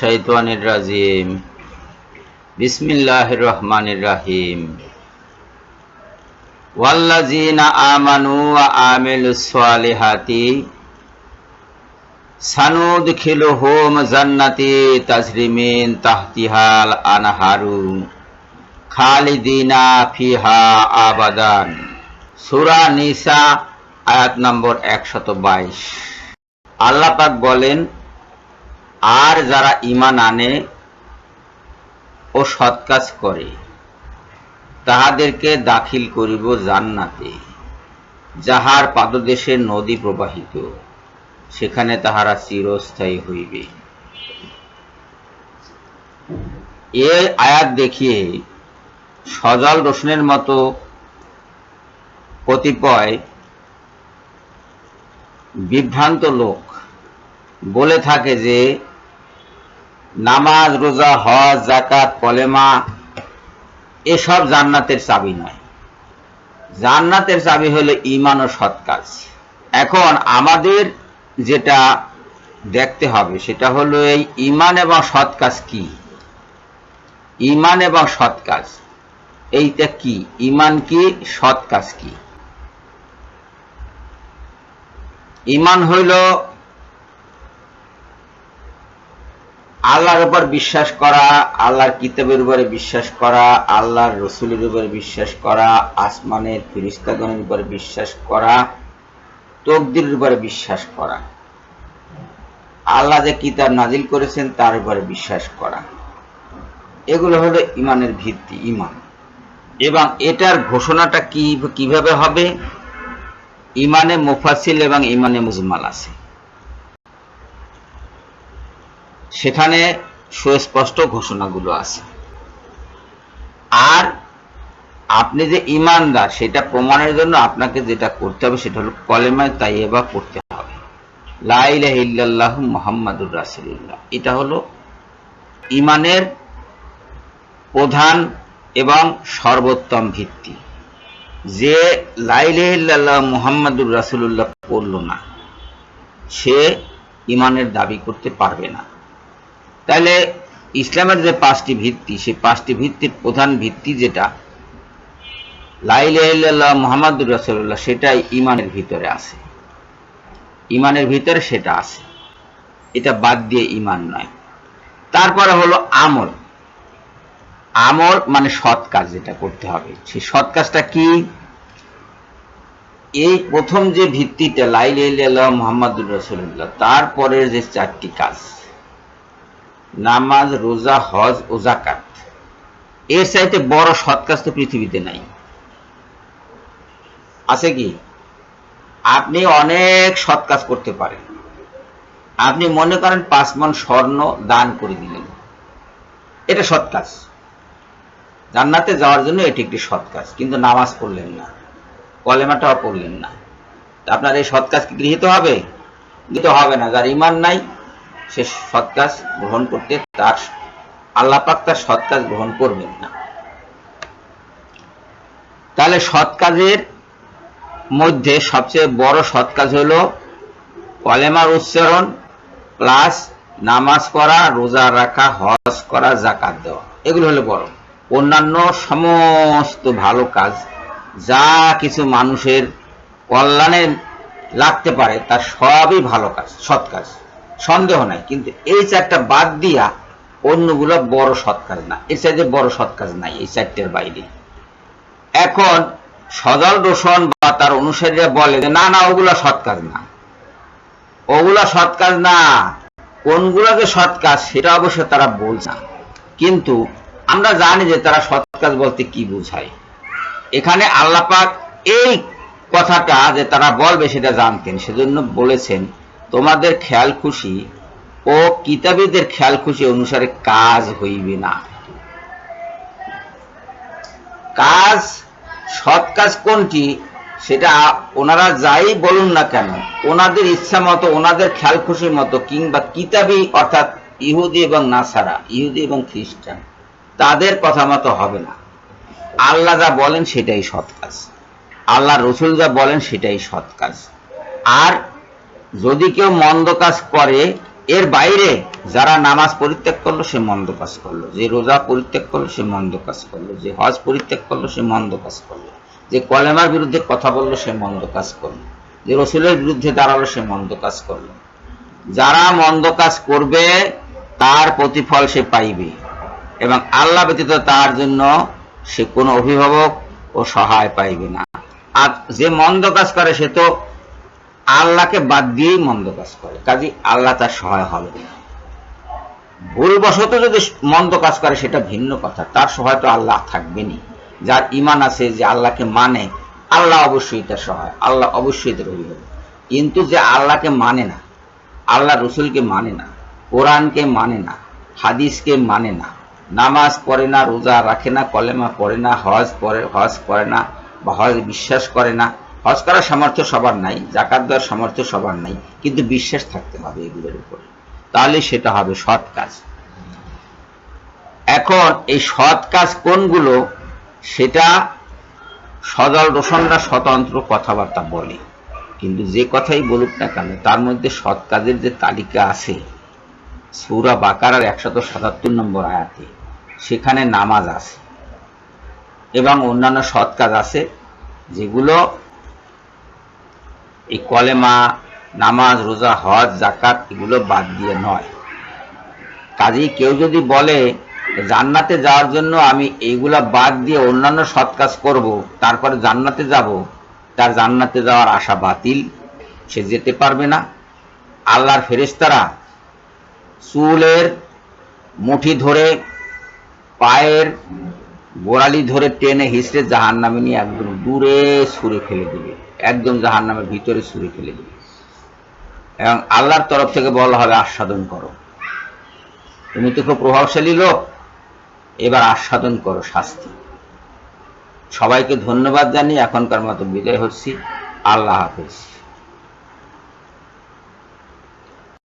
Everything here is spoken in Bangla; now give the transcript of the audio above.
শাইতানির রাজিম। রহিম। আমানু ওয়া আমিলুস সালিহাতি সানুদখিলুহুম জান্নাতি তাজরি মিন তাহতিহাল ফিহা আবাদান। আয়াত নম্বর 122 আল্লাহ পাক বলেন আর যারা ইমান আনে ও সৎ কাজ করে, তাহাদেরকে দাখিল করিব জান্নাতে। যাহার পাদদেশে নদী প্রবাহিত, সেখানে তাহারা চিরস্থায়ী হইবে। এ আয়াত দেখিয়ে সজল রোশনের মতো কতিপয় বিভ্রান্ত লোক বলে থাকে যে নামাজ, রোজা, হজ জাকাত কলেমা, এসব জান্নাতের চাবি নয়। জান্নাতের চাবি হলো ইমান ও সৎ কাজ। এখন আমাদের যেটা দেখতে হবে, সেটা হলো এই ইমান এবং সৎ কাজ কি? ইমান এবং সৎ কাজ, এইটা কি? ইমান কি, সৎ কাজ কি? ইমান হইল আল্লাহর উপর বিশ্বাস করা, আল্লাহর কিতাবের উপরে বিশ্বাস করা, আল্লাহর রসুলের উপরে বিশ্বাস করা, আসমানের ফিরিস্তাগণের উপরে বিশ্বাস করা, তকদিরের উপরে বিশ্বাস করা। আল্লাহ যে কিতাব নাজিল করেছেন, তার উপরে বিশ্বাস করা। এগুলো হলো ইমানের ভিত্তি, ইমান। এবং এটার ঘোষণাটা কি, কীভাবে হবে? ইমানে মুফাসিল এবং ইমানে মুজমাল আছে। সেখানে সুস্পষ্ট ঘোষণাগুলো আছে। আর আপনি যে ইমানদার, সেটা প্রমাণের জন্য আপনাকে যেটা করতে হবে সেটা হলো কলেমায় তাইয়েবা পড়তে হবে। লাইলাহ মোহাম্মদুর এটা হলো ইমানের প্রধান এবং সর্বোত্তম ভিত্তি। যে লাইলাহ মুহাম্মাদুর রাসুল্লাহ পড়ল না, সে ইমানের দাবি করতে পারবে না। তাহলে ইসলামের যে পাঁচটি ভিত্তি, সেই পাঁচটি ভিত্তির প্রধান ভিত্তি যেটা লাইলাহ মুহাম্মাদুর রাসুল্লাহ সেটাই ইমানের ভিতরে আছে। ইমানের ভিতরে সেটা আছে। এটা বাদ দিয়ে ইমান নয়। তারপরে হলো আমল। আমল মানে সৎ কাজ যেটা করতে হবে। সেই সৎ কাজটা কি? এই প্রথম যে ভিত্তিটা লাইলাহ মোহাম্মদুর রসুল্লাহ তারপরের যে চারটি কাজ। নামাজ, রোজা, হজ ও জাকাত এর চাইতে বড় সৎ কাজ তো পৃথিবীতে নাই। আছে কি? আপনি অনেক সৎ কাজ করতে পারেন। আপনি মনে করেন পাঁচ মন স্বর্ণ দান করে দিলেন। এটা সৎ কাজ। জান্নাতে যাওয়ার জন্য এটি একটি সৎ কাজ, কিন্তু নামাজ পড়লেন না, কলেমাটাও পড়লেন না। আপনার এই সৎ কাজ কি গৃহীত হবে? গৃহীত হবে না। যার ইমান নাই সে সৎ কাজ গ্রহণ করতে তার আল্লাহ পাক তার সৎ কাজ গ্রহণ করবেন না। তাহলে সৎ কাজের মধ্যে সবচেয়ে বড় সৎ কাজ হলো কলেমার উচ্চারণ প্লাস নামাজ পড়া, রোজা রাখা, হজ করা জাকাত দেওয়া। এগুলো হলো বড়। অন্যান্য সমস্ত ভালো কাজ যা কিছু মানুষের কল্যাণে লাগতে পারে, তার সবই ভালো কাজ, সৎ কাজ। সন্দেহ নাই। কিন্তু এই চারটা বাদ দিয়া অন্যগুলো বড় সৎ কাজ না। এর চাইতে বড় সৎ কাজ নাই এই চারটের বাইরে। এখন সদল রোশন বা তার অনুসারীরা বলে যে, না না, ওগুলা সৎ কাজ না। ওগুলা সৎ কাজ না। কোনগুলো যে সৎ কাজ সেটা অবশ্য তারা বলছে কিন্তু আমরা জানি যে তারা সৎ কাজ বলতে কি বুঝায়। এখানে আল্লাপাক এই কথাটা যে তারা বলবে সেটা জানতেন, সেজন্য বলেছেন তোমাদের খেয়াল খুশি ও কিতাবীদের খেয়াল খুশি অনুসারে কাজ হইবে না। কাজ, সৎ কাজ কোনটি? সেটা ওনারা যাই বলুন না কেন, ওনাদের ইচ্ছা মতো, ওনাদের খেয়াল খুশি মতো কিংবা কিতাবি অর্থাৎ ইহুদি এবং নাসারা, ইহুদি এবং খ্রিস্টান, তাদের কথা মতো হবে না। আল্লাহ যা বলেন সেটাই সৎ কাজ। আল্লাহ রসুল যা বলেন সেটাই সৎ কাজ। আর যদি কেউ মন্দ কাজ করে, এর বাইরে যারা নামাজ পরিত্যাগ করল, সে মন্দ কাজ করল। যে রোজা পরিত্যাগ করল, সে মন্দ কাজ করল। যে হজ পরিত্যাগ করল, সে মন্দ কাজ করল। যে কলেমার বিরুদ্ধে কথা বলল, সে মন্দ কাজ করল। যে রসুলের বিরুদ্ধে দাঁড়াল, সে মন্দ কাজ করল। যারা মন্দ কাজ করবে, তার প্রতিফল সে পাইবে। এবং আল্লাহ ব্যতীত তার জন্য সে কোনো অভিভাবক ও সহায় পাইবে না। আর যে মন্দ কাজ করে, সে তো আল্লাহকে বাদ দিয়েই মন্দ কাজ করে। কাজে আল্লাহ তার সহায় হবে। ভুলবশত যদি মন্দ কাজ করে, সেটা ভিন্ন কথা। তার সহায় তো আল্লাহ থাকবেনি যার ইমান আছে যে আল্লাহকে মানে আল্লাহ অবশ্যই তার সহায়। আল্লাহ অবশ্যই তার অভিভাবক। কিন্তু যে আল্লাহকে মানে না, আল্লাহ রসুলকে মানে না, কোরআনকে মানে না, হাদিসকে মানে না, নামাজ পড়ে না, রোজা রাখে না, কলেমা পড়ে না, হজ পড়ে, হজ করে না বা হজ বিশ্বাস করে না হজ করার সামর্থ্য সবার নাই জাকাত দেওয়ার সামর্থ্য সবার নাই, কিন্তু বিশ্বাস থাকতে হবে এগুলোর উপরে। তাহলে সেটা হবে সৎ কাজ। এখন এই সৎ কাজ কোনগুলো? সেটা সদল রোশনরা স্বতন্ত্র কথাবার্তা বলে। কিন্তু যে কথাই বলুক না কেন, তার মধ্যে সৎ কাজের যে তালিকা আছে, সৌরা বাকারার একশত সাতাত্তর নম্বর আয়াতে, সেখানে নামাজ আছে। এবং অন্যান্য সৎ কাজ আছে, যেগুলো এই কলেমা নামাজ, রোজা, হজ জাকাত এগুলো বাদ দিয়ে নয়। কাজেই কেউ যদি বলে জান্নাতে যাওয়ার জন্য আমি এইগুলা বাদ দিয়ে অন্যান্য সৎ কাজ করব, তারপরে জান্নাতে যাব, তার জান্নাতে যাওয়ার আশা বাতিল, সে যেতে পারবে না। আল্লাহর ফেরেশতারা চুলের মুঠি ধরে পায়ের গোড়ালি ধরে টেনে হিসড়ে জাহান নামে নিয়ে একদম দূরে ছুঁড়ে ফেলে দিবে। একদম জাহান নামের ভিতরে ছুঁড়ে ফেলে দিবে। এবং আল্লাহর তরফ থেকে বলা হবে, আস্বাদন করো। তুমি তো খুব প্রভাবশালী লোক। এবার আস্বাদন করো শাস্তি। সবাইকে ধন্যবাদ জানিয়ে এখনকার মতো বিদায় হচ্ছি। আল্লাহ হাফেজ।